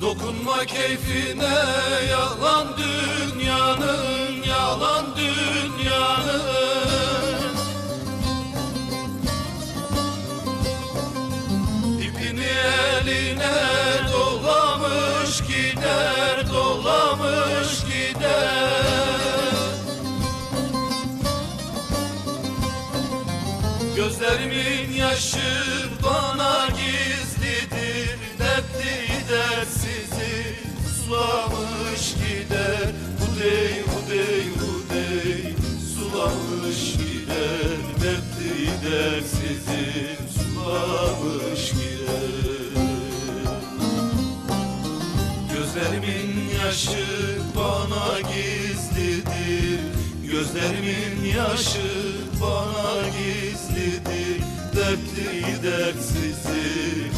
Dokunma keyfine yalan dünyanın yalan dünyanın. İpini eline dolamış gider dolamış gider. Gözlerimin yaşı bana sulamış gider Dertli dersizi sulamış gider. Gözlerimin yaşı bana gizlidir. Gözlerimin yaşı bana gizlidir. Dertli dertsizi sulamış